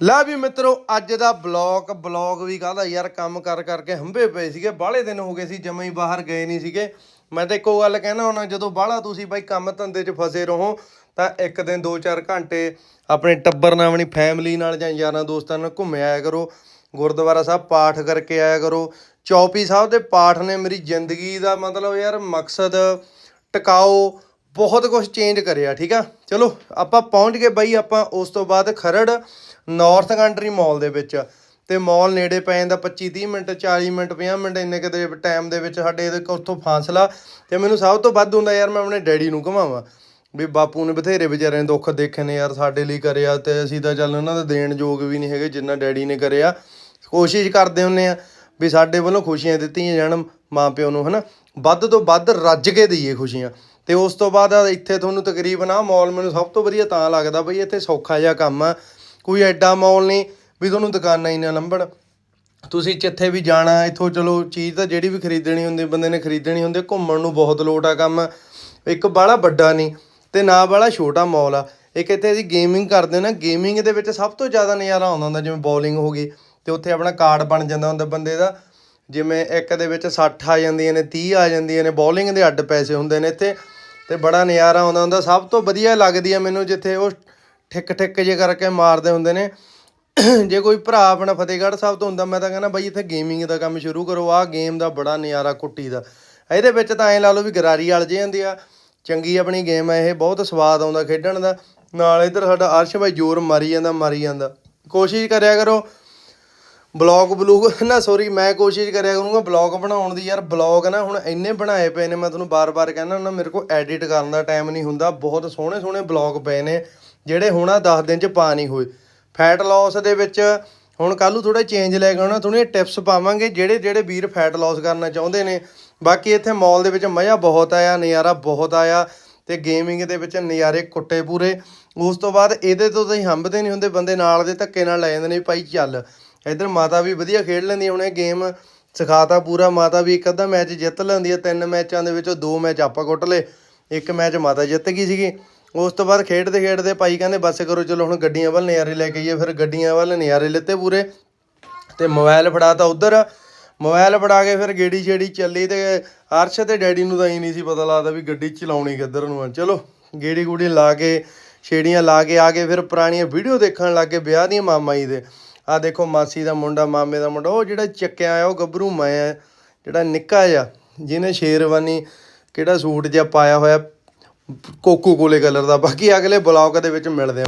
ਲੈ ਵੀ ਮਿੱਤਰੋ, ਅੱਜ ਦਾ ਬਲੌਗ ਬਲੌਗ ਵੀ ਕਾਹਦਾ ਯਾਰ, ਕੰਮ ਕਰ ਕਰਕੇ ਹੰਬੇ ਪਏ ਸੀਗੇ, ਬਾਹਲੇ ਦਿਨ ਹੋ ਗਏ ਸੀ, ਜਮੇ ਹੀ ਬਾਹਰ ਗਏ ਨਹੀਂ ਸੀਗੇ। ਮੈਂ ਤਾਂ ਇੱਕੋ ਗੱਲ ਕਹਿਣਾ ਹੁੰਦਾ, ਜਦੋਂ ਬਾਹਲਾ ਤੁਸੀਂ ਬਾਈ ਕੰਮ ਧੰਦੇ 'ਚ ਫਸੇ ਰਹੋ, ਤਾਂ ਇੱਕ ਦਿਨ 2-4 ਘੰਟੇ ਆਪਣੇ ਟੱਬਰ ਨਾਲ, ਆਪਣੀ ਫੈਮਿਲੀ ਨਾਲ ਜਾਂ ਯਾਰਾਂ ਦੋਸਤਾਂ ਨਾਲ ਘੁੰਮ ਆਇਆ ਕਰੋ। ਗੁਰਦੁਆਰਾ ਸਾਹਿਬ ਪਾਠ ਕਰਕੇ ਆਇਆ ਕਰੋ। ਚੌਪੀ ਸਾਹਿਬ ਦੇ ਪਾਠ ਨੇ ਮੇਰੀ ਜ਼ਿੰਦਗੀ ਦਾ ਮਤਲਬ ਯਾਰ ਮਕਸਦ, ਟਿਕਾਓ ਬਹੁਤ ਕੁਝ ਚੇਂਜ ਕਰਿਆ, ਠੀਕ ਆ? ਚਲੋ, ਆਪਾਂ ਪਹੁੰਚ ਗਏ ਬਾਈ, ਆਪਾਂ ਉਸ ਤੋਂ ਬਾਅਦ ਖਰੜ ਨਾਰਥ ਕੰਟਰੀ ਮਾਲ ਦੇ ਵਿੱਚ। ਤੇ ਮਾਲ ਨੇੜੇ ਪੈ ਜਾਂਦਾ 25 30 ਮਿੰਟ 40 ਮਿੰਟ 50 ਮਿੰਟ, ਇੰਨੇ ਕਿਤੇ ਟਾਈਮ ਦੇ ਵਿੱਚ ਸਾਡੇ ਇਹਦੇ ਉੱਥੋਂ ਫਾਸਲਾ। ਤੇ ਮੈਨੂੰ ਸਭ ਤੋਂ ਵੱਧ ਹੁੰਦਾ ਯਾਰ ਮੈਂ ਆਪਣੇ ਡੈਡੀ ਨੂੰ ਘਮਾਵਾਂ ਵੀ ਬਾਪੂ ਨੇ ਬਥੇਰੇ ਵਿਚਾਰੇ ਨੇ ਦੁੱਖ ਦੇਖੇ ਨੇ ਯਾਰ ਸਾਡੇ ਲਈ ਕਰਿਆ ਤੇ ਅਸੀਂ ਤਾਂ ਚੱਲ ਉਹਨਾਂ ਦਾ ਦੇਣ ਯੋਗ ਵੀ ਨਹੀਂ ਹੈਗੇ ਜਿੰਨਾ ਡੈਡੀ ਨੇ ਕਰਿਆ। ਕੋਸ਼ਿਸ਼ ਕਰਦੇ ਹੁੰਨੇ ਆ ਵੀ ਸਾਡੇ ਵੱਲੋਂ ਖੁਸ਼ੀਆਂ ਦਿੱਤੀਆਂ ਜਾਣ ਮਾਂ ਪਿਓ ਨੂੰ, ਹਨਾ? ਵੱਧ ਤੋਂ ਵੱਧ ਰੱਜ ਕੇ ਦਈਏ ਖੁਸ਼ੀਆਂ। ਤੇ ਉਸ ਤੋਂ ਬਾਅਦ ਇੱਥੇ ਤੁਹਾਨੂੰ ਤਕਰੀਬਨ ਆ ਮਾਲ ਮੈਨੂੰ ਸਭ ਤੋਂ ਵਧੀਆ ਤਾਂ ਲੱਗਦਾ ਬਈ ਇੱਥੇ ਸੌਖਾ ਜਿਹਾ ਕੰਮ ਆ। ਕੋਈ ਐਡਾ ਮਾਲ ਨਹੀਂ ਵੀ ਤੁਹਾਨੂੰ ਦੁਕਾਨਾਂ ਹੀ ਨਾ ਲੰਬਣ। ਤੁਸੀਂ ਜਿੱਥੇ ਵੀ ਜਾਣਾ, ਇੱਥੋਂ ਚਲੋ ਚੀਜ਼ ਤਾਂ ਜਿਹੜੀ ਵੀ ਖਰੀਦਣੀ ਹੁੰਦੀ, ਬੰਦੇ ਨੇ ਖਰੀਦਣੀ ਹੁੰਦੀ ਘੁੰਮਣ ਨੂੰ ਬਹੁਤ ਲੋਟ ਆ ਕੰਮ। ਇੱਕ ਬਾਹਲਾ ਵੱਡਾ ਨਹੀਂ, ਤੇ ਨਾ ਬਾਹਲਾ ਛੋਟਾ ਮਾਲ ਆ। ਇੱਕ ਇੱਥੇ ਅਸੀਂ ਗੇਮਿੰਗ ਕਰਦੇ ਨਾ ਗੇਮਿੰਗ ਦੇ ਵਿੱਚ ਸਭ ਤੋਂ ਜ਼ਿਆਦਾ ਨਜ਼ਾਰਾ ਆਉਂਦਾ ਹੁੰਦਾ, ਜਿਵੇਂ ਬੋਲਿੰਗ ਹੋ ਗਈ, ਤੇ ਉੱਥੇ ਆਪਣਾ ਕਾਰਡ ਬਣ ਜਾਂਦਾ ਹੁੰਦਾ ਬੰਦੇ ਦਾ। ਜਿਵੇਂ ਇੱਕ ਦੇ ਵਿੱਚ 60 ਆ ਜਾਂਦੀਆਂ ਨੇ 30 ਆ ਜਾਂਦੀਆਂ ਨੇ ਬੋਲਿੰਗ ਦੇ ਅੱਡ ਪੈਸੇ ਹੁੰਦੇ ਨੇ ਇੱਥੇ ਤੇ ਬੜਾ ਨਜ਼ਾਰਾ ਆਉਂਦਾ ਹੁੰਦਾ, ਸਭ ਤੋਂ ਵਧੀਆ ਲੱਗਦੀ ਆ ਮੈਨੂੰ ਜਿੱਥੇ ਉਹ ਠਿੱਕ ਠਿੱਕ ਜੇ ਕਰਕੇ ਮਾਰਦੇ ਹੁੰਦੇ ਨੇ। ਜੇ ਕੋਈ ਭਰਾ ਆਪਣਾ ਫਤਿਹਗੜ੍ਹ ਸਾਹਿਬ ਤੋਂ ਹੁੰਦਾ, ਮੈਂ ਤਾਂ ਕਹਿੰਦਾ ਬਾਈ ਇੱਥੇ ਗੇਮਿੰਗ ਦਾ ਕੰਮ ਸ਼ੁਰੂ ਕਰੋ, ਆਹ ਗੇਮ ਦਾ ਬੜਾ ਨਜ਼ਾਰਾ ਕੁੱਟੀ ਦਾ। ਇਹਦੇ ਵਿੱਚ ਤਾਂ ਐਂ ਲਾ ਲਓ ਵੀ ਗਰਾਰੀ ਵਾਲ ਜੇ ਹੁੰਦੀ ਆ, ਚੰਗੀ ਆਪਣੀ ਗੇਮ ਹੈ ਇਹ, ਬਹੁਤ ਸਵਾਦ ਆਉਂਦਾ ਖੇਡਣ ਦਾ। ਨਾਲ ਇੱਧਰ ਸਾਡਾ ਅਰਸ਼ ਭਾਈ ਜ਼ੋਰ ਮਾਰੀ ਜਾਂਦਾ ਮਾਰੀ ਜਾਂਦਾ। ਕੋਸ਼ਿਸ਼ ਕਰਿਆ ਕਰੋ ਬਲੌਗ ਬਲੂਗ, ਨਾ ਸੌਰੀ ਮੈਂ ਕੋਸ਼ਿਸ਼ ਕਰਿਆ ਕਰੂੰਗਾ ਬਲੌਗ ਬਣਾਉਣ ਦੀ। ਯਾਰ ਬਲੌਗ ਨਾ ਹੁਣ ਇੰਨੇ ਬਣਾਏ ਪਏ ਨੇ, ਮੈਂ ਤੁਹਾਨੂੰ ਬਾਰ-ਬਾਰ ਕਹਿੰਦਾ ਹੁੰਦਾ, ਮੇਰੇ ਕੋਲ ਐਡਿਟ ਕਰਨ ਦਾ ਟਾਈਮ ਨਹੀਂ ਹੁੰਦਾ। ਬਹੁਤ ਸੋਹਣੇ ਸੋਹਣੇ ਬਲੌਗ ਪਏ ਨੇ, ਜਿਹੜੇ ਹੁਣ ਆ 10 ਦਿਨ ਚ ਪਾ ਨਹੀਂ ਹੋਏ। ਫੈਟ ਲਾਸ ਦੇ ਵਿੱਚ ਹੁਣ ਕੱਲ੍ਹ ਨੂੰ ਥੋੜਾ ਚੇਂਜ ਲੈ ਕੇ ਆਉਣਾ ਤੁਹਾਨੂੰ ਇਹ ਟਿਪਸ ਪਾਵਾਂਗੇ, ਜਿਹੜੇ ਜਿਹੜੇ ਵੀਰ ਫੈਟ ਲਾਸ ਕਰਨਾ ਚਾਹੁੰਦੇ ਨੇ। ਬਾਕੀ ਇੱਥੇ ਮਾਲ ਦੇ ਵਿੱਚ ਮਜ਼ਾ ਬਹੁਤ ਆਇਆ, ਨਜ਼ਾਰਾ ਬਹੁਤ ਆਇਆ ਤੇ ਗੇਮਿੰਗ ਦੇ ਵਿੱਚ ਨਜ਼ਾਰੇ ਕੁੱਟੇ ਪੂਰੇ ਉਸ ਤੋਂ ਬਾਅਦ ਇਹਦੇ ਤੋਂ ਤਾਂ ਹੀ ਹੰਬਦੇ ਨਹੀਂ ਹੁੰਦੇ, ਬੰਦੇ ਨਾਲ ਦੇ ਧੱਕੇ ਨਾਲ ਲੈ ਜਾਂਦੇ ਨੇ ਭਾਈ ਚੱਲ। ਇੱਧਰ ਮਾਤਾ ਵੀ ਵਧੀਆ ਖੇਡ ਲੈਂਦੀ ਹੁਣ ਇਹ ਗੇਮ ਸਿਖਾਤਾ ਪੂਰਾ। ਮਾਤਾ ਵੀ ਇੱਕ ਅੱਧਾ ਮੈਚ ਜਿੱਤ ਲੈਂਦੀ ਹੈ, ਤਿੰਨ ਮੈਚਾਂ ਦੇ ਵਿੱਚੋਂ ਦੋ ਮੈਚ ਆਪਾਂ ਕੁੱਟ ਲਏ, ਇੱਕ ਮੈਚ ਮਾਤਾ ਜਿੱਤ ਗਈ ਸੀਗੀ। ਉਸ ਤੋਂ ਬਾਅਦ ਖੇਡਦੇ ਖੇਡਦੇ ਭਾਈ ਕਹਿੰਦੇ, ਬੱਸ ਕਰੋ, ਚਲੋ ਹੁਣ ਗੱਡੀਆਂ ਵੱਲ ਨਜ਼ਾਰੇ ਲੈ ਕੇ ਆਈਏ, ਫਿਰ ਗੱਡੀਆਂ ਵੱਲ ਨਜ਼ਾਰੇ ਲਿੱਤੇ ਪੂਰੇ। ਤੇ ਮੋਬਾਈਲ ਫੜਾਤਾ ਉਧਰ। ਮੋਬਾਈਲ ਫੜਾ ਕੇ ਫਿਰ ਗੇੜੀ ਛੇੜੀ ਚੱਲੀ ਤੇ ਅਰਸ਼ ਤੇ ਡੈਡੀ ਨੂੰ ਤਾਂ ਹੀ ਨਹੀਂ ਸੀ ਪਤਾ ਲੱਗਦਾ ਵੀ ਗੱਡੀ ਚਲਾਉਣੀ ਕਿੱਧਰ ਨੂੰ ਆ। ਚਲੋ, ਗੇੜੀ ਗੂੜੀ ਲਾ ਕੇ, ਛੇੜੀਆਂ ਲਾ ਕੇ ਆ ਕੇ ਫਿਰ ਪੁਰਾਣੀਆਂ ਵੀਡੀਓ ਦੇਖਣ ਲੱਗ ਗਏ ਵਿਆਹ ਦੀਆਂ ਮਾਮਾ ਜੀ ਦੇ। ਆ ਦੇਖੋ ਮਾਸੀ ਦਾ ਮੁੰਡਾ, ਮਾਮੇ ਦਾ ਮੁੰਡਾ, ਉਹ ਜਿਹੜਾ ਚੱਕਿਆ ਆ, ਉਹ ਗੱਭਰੂ ਮੈਂ ਆ, ਜਿਹੜਾ ਨਿੱਕਾ ਜਿਹਾ, ਜਿਹਨੇ ਸ਼ੇਰਵਾਨੀ ਕਿਹੜਾ ਸੂਟ ਜਿਹਾ ਪਾਇਆ ਹੋਇਆ, ਕੋਕੋ ਕੋਲੇ ਕਲਰ ਦਾ, ਬਾਕੀ ਅਗਲੇ ਬਲੌਗ ਦੇ ਵਿੱਚ ਮਿਲਦੇ ਆ।